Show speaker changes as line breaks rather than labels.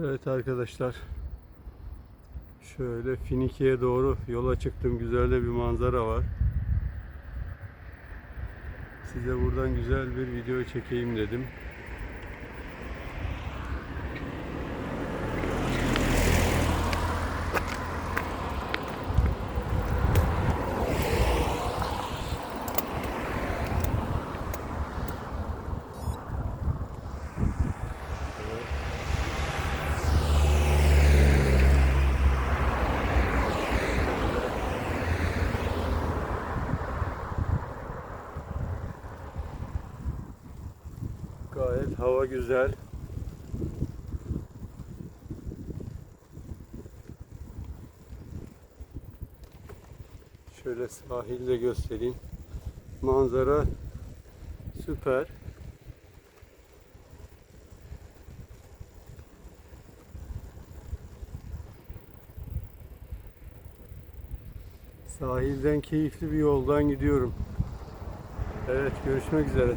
Evet arkadaşlar. Şöyle Finike'ye doğru yola çıktım. Güzel de bir manzara var. Size buradan güzel bir video çekeyim dedim. Gayet hava güzel. Şöyle sahilde göstereyim. Manzara süper. Sahilden keyifli bir yoldan gidiyorum. Evet görüşmek üzere.